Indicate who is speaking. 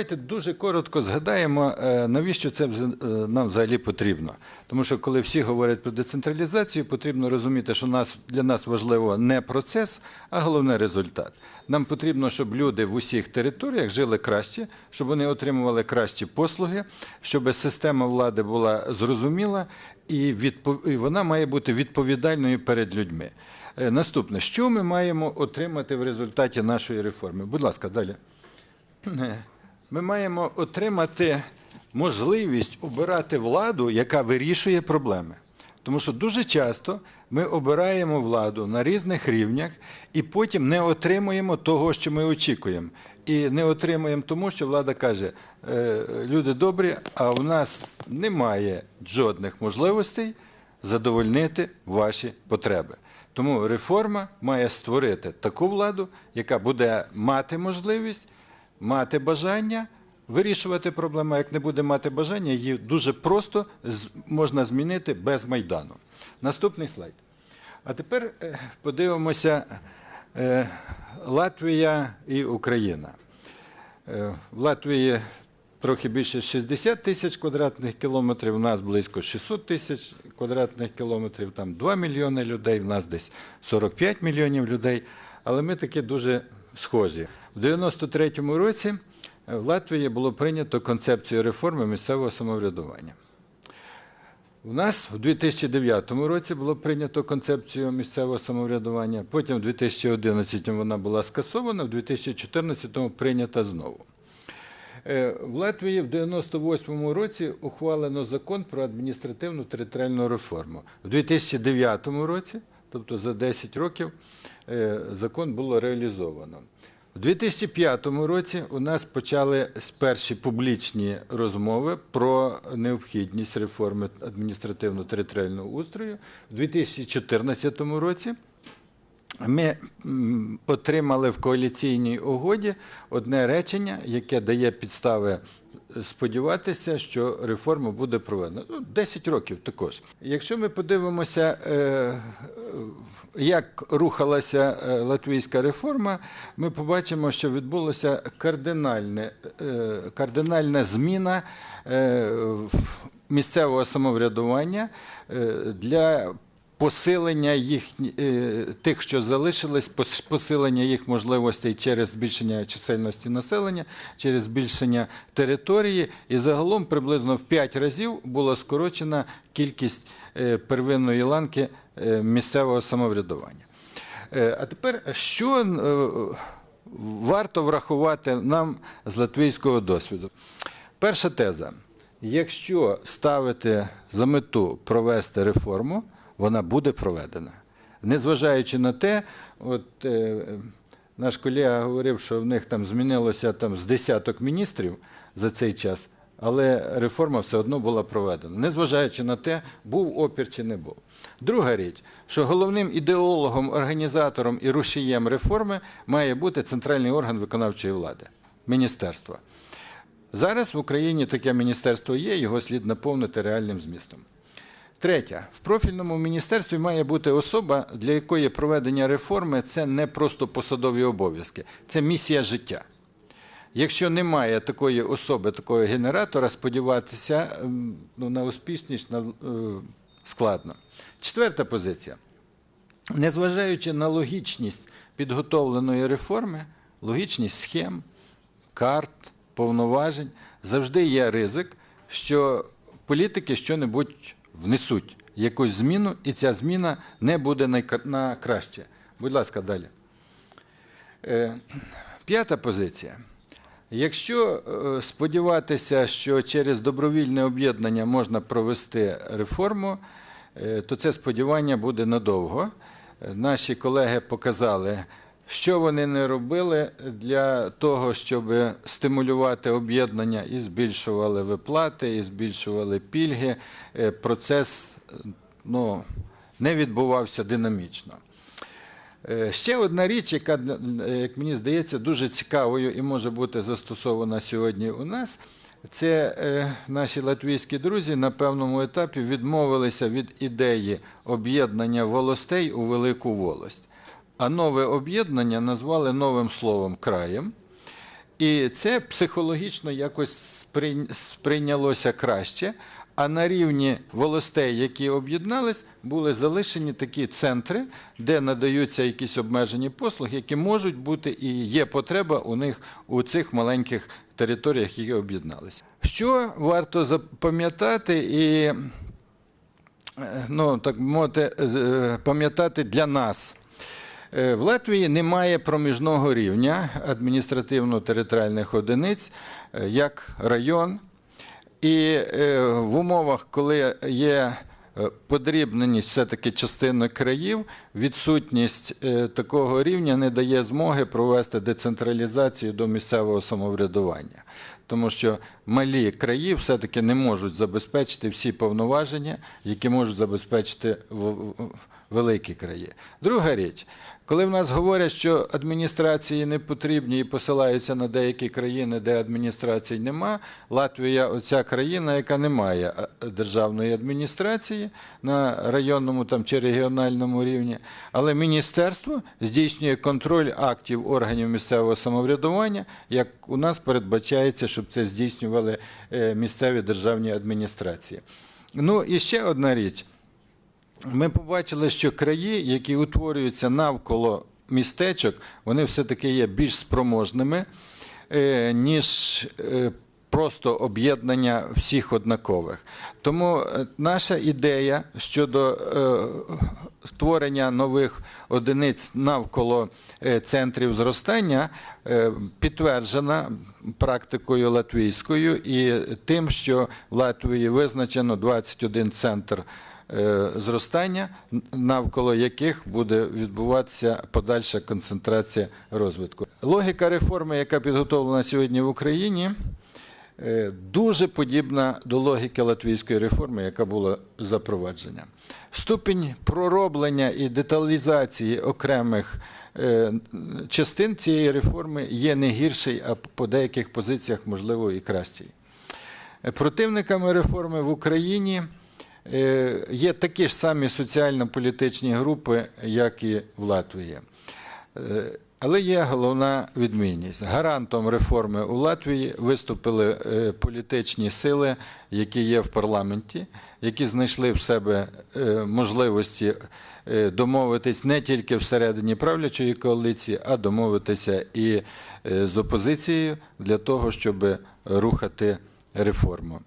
Speaker 1: Давайте дуже коротко згадаємо, е, навіщо це е, нам взагалі потрібно. Тому що коли всі говорять про децентралізацію, потрібно розуміти, що для нас важливо не процес, а головне результат. Нам потрібно, щоб люди в усіх територіях жили краще, щоб вони отримували кращі послуги, щоб система влади була зрозуміла і, і вона має бути відповідальною перед людьми. Е, Наступне, що ми маємо отримати в результаті нашої реформи? Будь ласка, далі. Ми маємо отримати можливість обирати владу, яка вирішує проблеми. Тому що дуже часто ми обираємо владу на різних рівнях і потім не отримуємо того, що ми очікуємо. І не отримуємо тому, що влада каже, «Е, люди добрі, а у нас немає жодних можливостей задовольнити ваші потреби. Тому реформа має створити таку владу, яка буде мати можливість мати бажання вирішувати проблему. Як не буде мати бажання, її дуже просто можна змінити без майдану. Наступний слайд. А тепер е, подивимося е, Латвія і Україна. Е, В Латвії трохи більше 60 тисяч квадратних кілометрів, у нас близько 600 тисяч квадратних кілометрів, там 2 мільйони людей, в нас десь 45 мільйонів людей, але ми такі дуже схожі. В 93-му році е, в Латвії було прийнято концепцію реформи місцевого самоврядування. У нас в 2009 році було прийнято концепцію місцевого самоврядування, потім в 2011 вона була скасована, в 2014 прийнята знову. Е, В Латвії в 98 році ухвалено закон про адміністративну територіальну реформу. В 2009 році, тобто за 10 років, е, закон було реалізовано. У 2005 році у нас почали перші публічні розмови про необхідність реформи адміністративно-територіального устрою. У 2014 році ми отримали в коаліційній угоді одне речення, яке дає підстави сподіватися, що реформа буде проведена. Ну, 10 років також. Якщо ми подивимося, е, як рухалася е, латвійська реформа, ми побачимо, що відбулася е, кардинальна зміна е, місцевого самоврядування е, для посилення їх, е, тих, що залишились, посилення їх можливостей через збільшення чисельності населення, через збільшення території, і загалом приблизно в 5 разів була скорочена кількість е, первинної ланки е, місцевого самоврядування. А тепер що варто врахувати нам з латвійського досвіду? Перша теза. Якщо ставити за мету провести реформу, вона буде проведена. Незважаючи на те, от е, наш колега говорив, що в них там змінилося там з десяток міністрів за цей час, але реформа все одно була проведена. Незважаючи на те, був опір чи не був. Друга річ, що головним ідеологом, організатором і рушієм реформи має бути центральний орган виконавчої влади міністерство. Зараз в Україні таке міністерство є, його слід наповнити реальним змістом. Третє, в профільному міністерстві має бути особа, для якої проведення реформи це не просто посадові обов'язки, це місія життя. Якщо немає такої особи, такого генератора, сподіватися ну, на успішність на, е, складно. Четверта позиція. Незважаючи на логічність підготовленої реформи, логічність схем, карт, повноважень, завжди є ризик, що політики що-небудь внесуть, якусь зміну, і ця зміна не буде на краще. Будь ласка, далі. Е, П'ята позиція. Якщо е, сподіватися, що через добровільне об'єднання можна провести реформу, е, то це сподівання буде надовго. Наші колеги показали, що вони не робили для того, щоб стимулювати об'єднання і збільшували виплати, і збільшували пільги. Е, Процес ну, не відбувався динамічно. Е, Ще одна річ, яка, е, як мені здається, дуже цікавою і може бути застосована сьогодні у нас, це наші латвійські друзі на певному етапі відмовилися від ідеї об'єднання волостей у велику волость. А нове об'єднання назвали новим словом краєм. І це психологічно якось сприйнялося краще. А на рівні волостей, які об'єднались, були залишені такі центри, де надаються якісь обмежені послуги, які можуть бути і є потреба у них у цих маленьких територіях, які об'єдналися. Що варто запам'ятати і е, ну, так мовити, е, пам'ятати для нас. Е, В Латвії немає проміжного рівня адміністративно-територіальних одиниць, е, як район. І е, в умовах, коли є подрібненість все-таки частини країв, відсутність такого рівня не дає змоги провести децентралізацію до місцевого самоврядування. Тому що малі краї все-таки не можуть забезпечити всі повноваження, які можуть забезпечити великі краї. Друга річ, коли в нас говорять, що адміністрації не потрібні і посилаються на деякі країни, де адміністрацій нема, Латвія оця країна, яка не має державної адміністрації на районному там, чи регіональному рівні, але міністерство здійснює контроль актів органів місцевого самоврядування, як у нас передбачається, щоб це здійснювали е, місцеві державні адміністрації. Ну і ще одна річ. Ми побачили, що краї, які утворюються навколо містечок, вони все-таки є більш спроможними, е, ніж е, просто об'єднання всіх однакових. Тому е, наша ідея щодо створення нових одиниць навколо центрів зростання підтверджена практикою латвійською і тим, що в Латвії визначено 21 центр е, зростання, навколо яких буде відбуватися подальша концентрація розвитку. Логіка реформи, яка підготовлена сьогодні в Україні, е, дуже подібна до логіки латвійської реформи, яка була запроваджена. Ступінь пророблення і деталізації окремих е, частин цієї реформи є не гірший, а по деяких позиціях, можливо, і кращий. Противниками реформи в Україні е, є такі ж самі соціально-політичні групи, як і в Латвії. Е, Але є головна відмінність. Гарантом реформи у Латвії виступили е, політичні сили, які є в парламенті, які знайшли в себе е, можливості е, домовитись не тільки всередині правлячої коаліції, а домовитися і е, з опозицією для того, щоб рухати реформу.